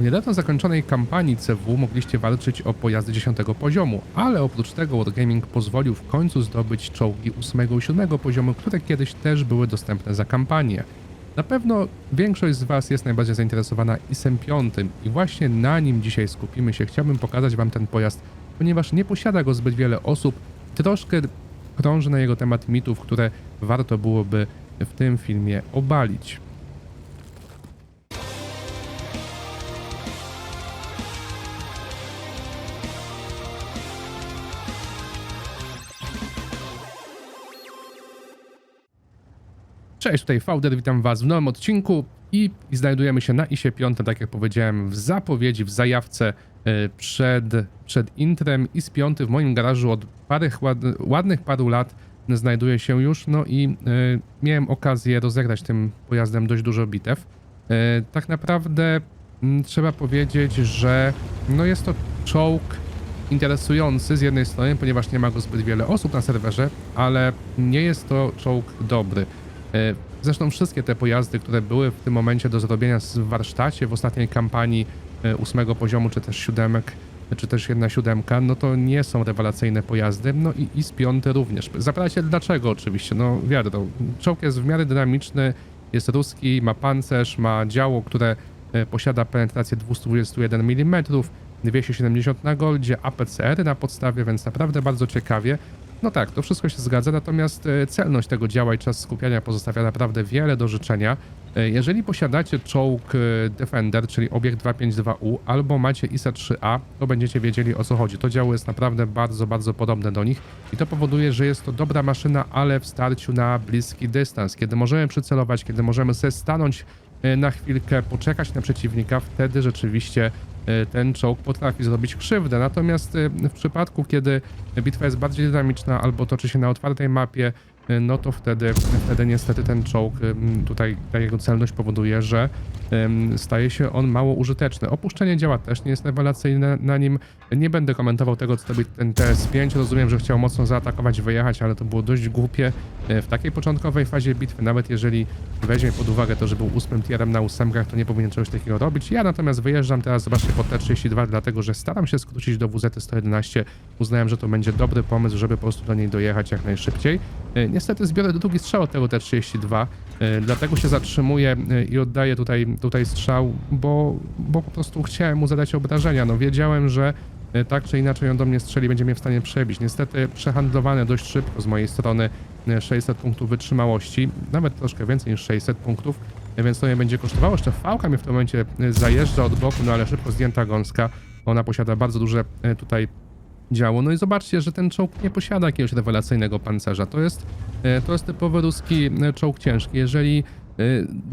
W niedawno zakończonej kampanii CW mogliście walczyć o pojazdy 10 poziomu, ale oprócz tego Wargaming pozwolił w końcu zdobyć czołgi 8 i 7 poziomu, które kiedyś też były dostępne za kampanię. Na pewno większość z Was jest najbardziej zainteresowana ISem 5 i właśnie na nim dzisiaj skupimy się. Chciałbym pokazać Wam ten pojazd, ponieważ nie posiada go zbyt wiele osób. Troszkę krąży na jego temat mitów, które warto byłoby w tym filmie obalić. Cześć, tutaj Fauder, witam Was w nowym odcinku i, znajdujemy się na ISie 5, tak jak powiedziałem, w zapowiedzi, w zajawce e, przed, przed intrem. IS 5 w moim garażu od ład, ładnych paru lat znajduje się już, no i e, miałem okazję rozegrać tym pojazdem dość dużo bitew. E, tak naprawdę m, trzeba powiedzieć, że no jest to czołg interesujący z jednej strony, ponieważ nie ma go zbyt wiele osób na serwerze, ale nie jest to czołg dobry. E, Zresztą wszystkie te pojazdy, które były w tym momencie do zrobienia w warsztacie w ostatniej kampanii e, ósmego poziomu, czy też siódemek, czy też jedna siódemka, no to nie są rewelacyjne pojazdy, no i IS 5 również. Zapytacie dlaczego oczywiście, no wiadomo, czołg jest w miarę dynamiczny, jest ruski, ma pancerz, ma działo, które e, posiada penetrację 221 mm, 270 na goldzie, APCR na podstawie, więc naprawdę bardzo ciekawie. No tak, to wszystko się zgadza, natomiast e, celność tego działa i czas skupiania pozostawia naprawdę wiele do życzenia. E, Jeżeli posiadacie czołg e, Defender, czyli obiekt 252U, albo macie ISA 3A, to będziecie wiedzieli o co chodzi. To działo jest naprawdę bardzo, bardzo podobne do nich i to powoduje, że jest to dobra maszyna, ale w starciu na bliski dystans, kiedy możemy przycelować, kiedy możemy sobie stanąć na chwilkę, poczekać na przeciwnika, wtedy rzeczywiście ten czołg potrafi zrobić krzywdę. Natomiast e, w przypadku, kiedy bitwa jest bardziej dynamiczna albo toczy się na otwartej mapie, no to wtedy, wtedy niestety ten czołg, tutaj ta jego celność powoduje, że staje się on mało użyteczny. Opuszczenie działa też nie jest rewelacyjne na nim. Nie będę komentował tego, co robi ten TS5. Rozumiem, że chciał mocno zaatakować, wyjechać, ale to było dość głupie e, w takiej początkowej fazie bitwy. Nawet jeżeli weźmie pod uwagę to, że był ósmym tierem na ósemkach, to nie powinien czegoś takiego robić. Ja natomiast wyjeżdżam teraz, zobaczcie, po T32, dlatego że staram się skrócić do WZ-111. Uznałem, że to będzie dobry pomysł, żeby po prostu do niej dojechać jak najszybciej. Niestety zbiorę drugi strzał od tego T32, e, dlatego się zatrzymuję e, i oddaję tutaj, tutaj strzał, bo, bo po prostu chciałem mu zadać obrażenia. No wiedziałem, że e, tak czy inaczej on do mnie strzeli, będzie mnie w stanie przebić. Niestety przehandlowane dość szybko z mojej strony e, 600 punktów wytrzymałości, nawet troszkę więcej niż 600 punktów, więc to mnie będzie kosztowało. Jeszcze fałka mnie w tym momencie zajeżdża od boku, no ale szybko zdjęta gąska. Ona posiada bardzo duże tutaj działo. No i zobaczcie, że ten czołg nie posiada jakiegoś rewelacyjnego pancerza. To jest, e, to jest typowy ruski e, czołg ciężki. Jeżeli e,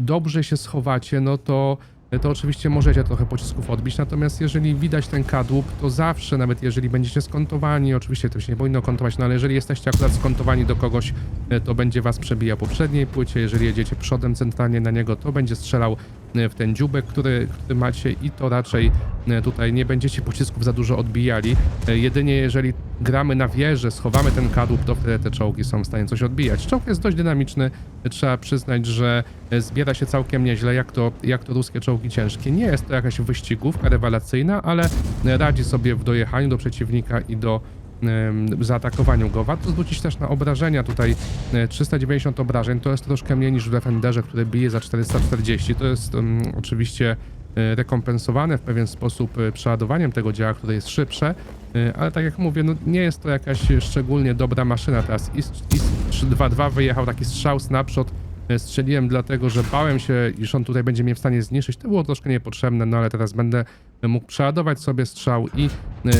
dobrze się schowacie, no to to oczywiście możecie trochę pocisków odbić, natomiast jeżeli widać ten kadłub, to zawsze, nawet jeżeli będziecie skontowani, oczywiście to się nie powinno kontować, no ale jeżeli jesteście akurat skontowani do kogoś, to będzie was przebijał po przedniej płycie, jeżeli jedziecie przodem centralnie na niego, to będzie strzelał w ten dziubek, który, który macie i to raczej e, tutaj nie będziecie pocisków za dużo odbijali. E, Jedynie jeżeli gramy na wieży, schowamy ten kadłub, to wtedy te czołgi są w stanie coś odbijać. Czołg jest dość dynamiczny, trzeba przyznać, że e, zbiera się całkiem nieźle, jak to, jak to ruskie czołgi ciężkie. Nie jest to jakaś wyścigówka rewelacyjna, ale e, radzi sobie w dojechaniu do przeciwnika i do zaatakowaniu go. Warto zwrócić też na obrażenia tutaj e, 390 obrażeń, to jest troszkę mniej niż w Defenderze, który bije za 440. To jest em, oczywiście e, rekompensowane w pewien sposób e, przeładowaniem tego działa, które jest szybsze, e, ale tak jak mówię, no nie jest to jakaś szczególnie dobra maszyna teraz. IS, IS 322 wyjechał taki strzał snapshot, e, strzeliłem dlatego, że bałem się, iż on tutaj będzie mnie w stanie zniszczyć. To było troszkę niepotrzebne, no ale teraz będę mógł przeładować sobie strzał i e,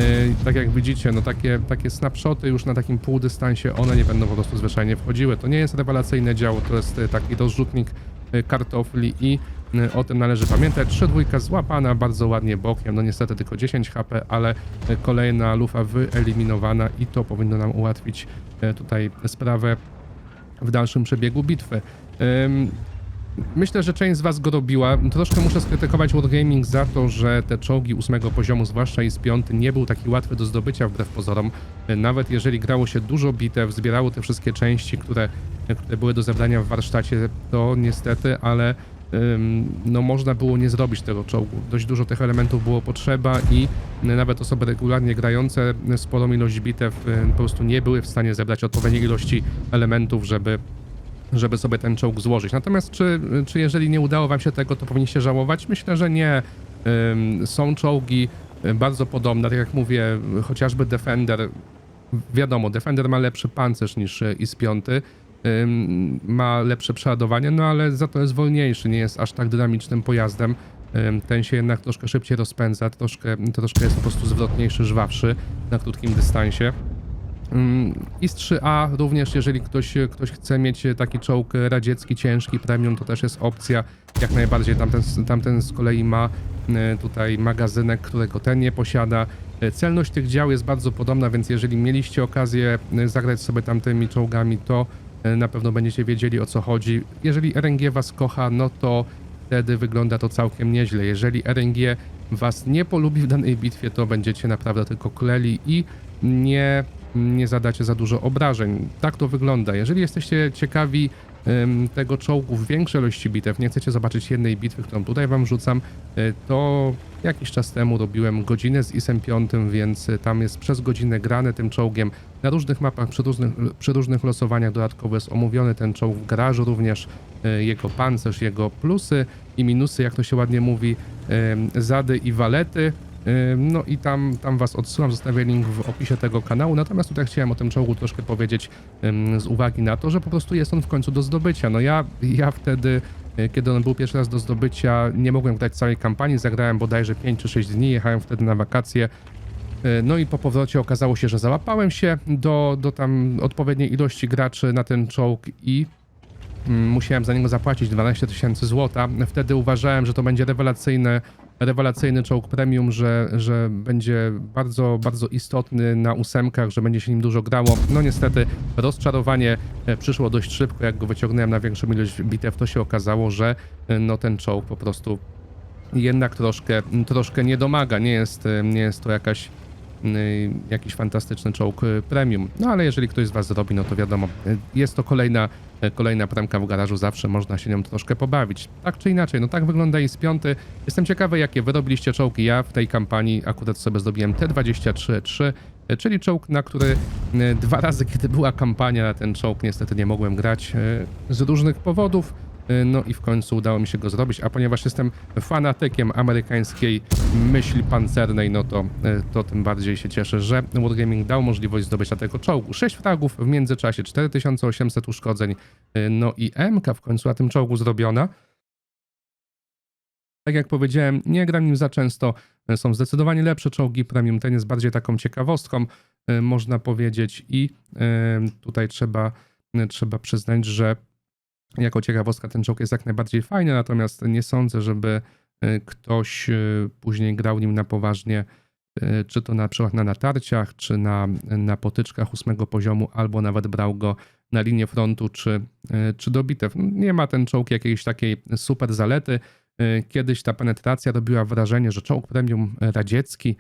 tak jak widzicie, no takie, takie snapshoty już na takim półdystansie, one nie będą po prostu zwyczajnie wchodziły. To nie jest rewelacyjne działo, to jest e, taki rozrzutnik e, kartofli i e, o tym należy pamiętać. 3-2 złapana bardzo ładnie bokiem, no niestety tylko 10 HP, ale e, kolejna lufa wyeliminowana i to powinno nam ułatwić e, tutaj sprawę w dalszym przebiegu bitwy. Myślę, że część z Was go robiła. Troszkę muszę skrytykować Wargaming za to, że te czołgi ósmego poziomu, zwłaszcza z 5 nie był taki łatwy do zdobycia wbrew pozorom. Nawet jeżeli grało się dużo bitew, zbierało te wszystkie części, które, które były do zebrania w warsztacie, to niestety, ale no można było nie zrobić tego czołgu. Dość dużo tych elementów było potrzeba i nawet osoby regularnie grające sporą ilość bitew po prostu nie były w stanie zebrać odpowiedniej ilości elementów, żeby żeby sobie ten czołg złożyć. Natomiast czy, czy jeżeli nie udało wam się tego, to powinniście żałować? Myślę, że nie. Są czołgi y, bardzo podobne, tak jak mówię, chociażby Defender, wiadomo, Defender ma lepszy pancerz niż y, IS-5, ym, ma lepsze przeładowanie, no ale za to jest wolniejszy, nie jest aż tak dynamicznym pojazdem. Ten się jednak troszkę szybciej rozpędza, troszkę, troszkę jest po prostu zwrotniejszy, żwawszy na krótkim dystansie. Mm, IS-3A również, jeżeli ktoś, ktoś chce mieć taki czołg radziecki, ciężki, premium, to też jest opcja. Jak najbardziej tamten, tamten z kolei ma e, tutaj magazynek, którego ten nie posiada. E, Celność tych dział jest bardzo podobna, więc jeżeli mieliście okazję e, zagrać sobie tamtymi czołgami, to na pewno będziecie wiedzieli o co chodzi. Jeżeli RNG was kocha, no to wtedy wygląda to całkiem nieźle. Jeżeli RNG was nie polubi w danej bitwie, to będziecie naprawdę tylko kleli i nie, nie zadacie za dużo obrażeń. Tak to wygląda. Jeżeli jesteście ciekawi tego czołgu w większej ilości bitew, nie chcecie zobaczyć jednej bitwy, którą tutaj wam rzucam, e, to jakiś czas temu robiłem godzinę z ISem 5, więc e, tam jest przez godzinę grane tym czołgiem na różnych mapach, przy różnych, przy różnych losowaniach dodatkowo jest omówiony ten czołg w garażu również, e, jego pancerz, jego plusy i minusy, jak to się ładnie mówi, zady i walety. No i tam, tam was odsyłam, zostawię link w opisie tego kanału. Natomiast tutaj chciałem o tym czołgu troszkę powiedzieć z uwagi na to, że po prostu jest on w końcu do zdobycia. No ja, ja wtedy, y, kiedy on był pierwszy raz do zdobycia, nie mogłem grać całej kampanii, zagrałem bodajże 5 czy 6 dni, jechałem wtedy na wakacje. Y, No i po powrocie okazało się, że załapałem się do, do tam odpowiedniej ilości graczy na ten czołg i Mm, musiałem za niego zapłacić 12 tysięcy złota. Wtedy uważałem, że to będzie rewelacyjny, rewelacyjny czołg premium, że, że będzie bardzo, bardzo istotny na ósemkach, że będzie się nim dużo grało. No niestety rozczarowanie e, przyszło dość szybko, jak go wyciągnąłem na większą ilość bitew, to się okazało, że e, no ten czołg po prostu jednak troszkę, troszkę nie domaga, nie jest, e, nie jest to jakaś jakiś fantastyczny czołg y, premium. No ale jeżeli ktoś z was zrobi, no to wiadomo, y, jest to kolejna, y, kolejna premka w garażu, zawsze można się nią troszkę pobawić. Tak czy inaczej, no tak wygląda z piąty. Jestem ciekawy, jakie wy robiliście czołgi. Ja w tej kampanii akurat sobie zdobiłem T-23-3, y, czyli czołg, na który y, dwa razy, kiedy była kampania, ten czołg niestety nie mogłem grać y, z różnych powodów. Y, No i w końcu udało mi się go zrobić, a ponieważ jestem fanatykiem amerykańskiej myśli pancernej, no to, y, to tym bardziej się cieszę, że Wargaming dał możliwość zdobycia tego czołgu. 6 fragów w międzyczasie, 4800 uszkodzeń, y, no i MK w końcu na tym czołgu zrobiona. Tak jak powiedziałem, nie gram nim za często. Są zdecydowanie lepsze czołgi premium. Ten jest bardziej taką ciekawostką, można powiedzieć. I tutaj trzeba, trzeba przyznać, że jako ciekawostka ten czołg jest jak najbardziej fajny, natomiast nie sądzę, żeby y, ktoś y, później grał nim na poważnie, y, czy to na przykład na natarciach, czy na, na potyczkach ósmego poziomu, albo nawet brał go na linię frontu, czy, czy do bitew. Nie ma ten czołg jakiejś takiej super zalety. Kiedyś ta penetracja robiła wrażenie, że czołg premium radziecki,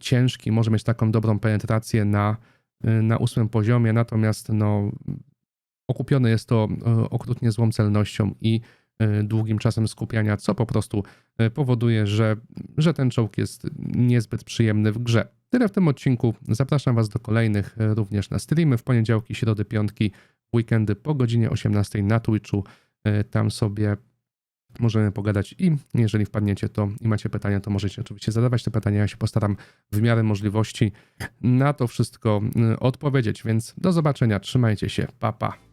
ciężki, może mieć taką dobrą penetrację na, na ósmym poziomie, natomiast no, okupione jest to e, okrutnie złą celnością i e, długim czasem skupiania, co po prostu e, powoduje, że, że ten czołg jest niezbyt przyjemny w grze. Tyle w tym odcinku. Zapraszam Was do kolejnych również na streamy w poniedziałki, środy, piątki, weekendy po godzinie 18 na Twitchu. Tam sobie możemy pogadać i jeżeli wpadniecie to i macie pytania, to możecie oczywiście zadawać te pytania. Ja się postaram w miarę możliwości na to wszystko odpowiedzieć, więc do zobaczenia. Trzymajcie się. Pa, pa.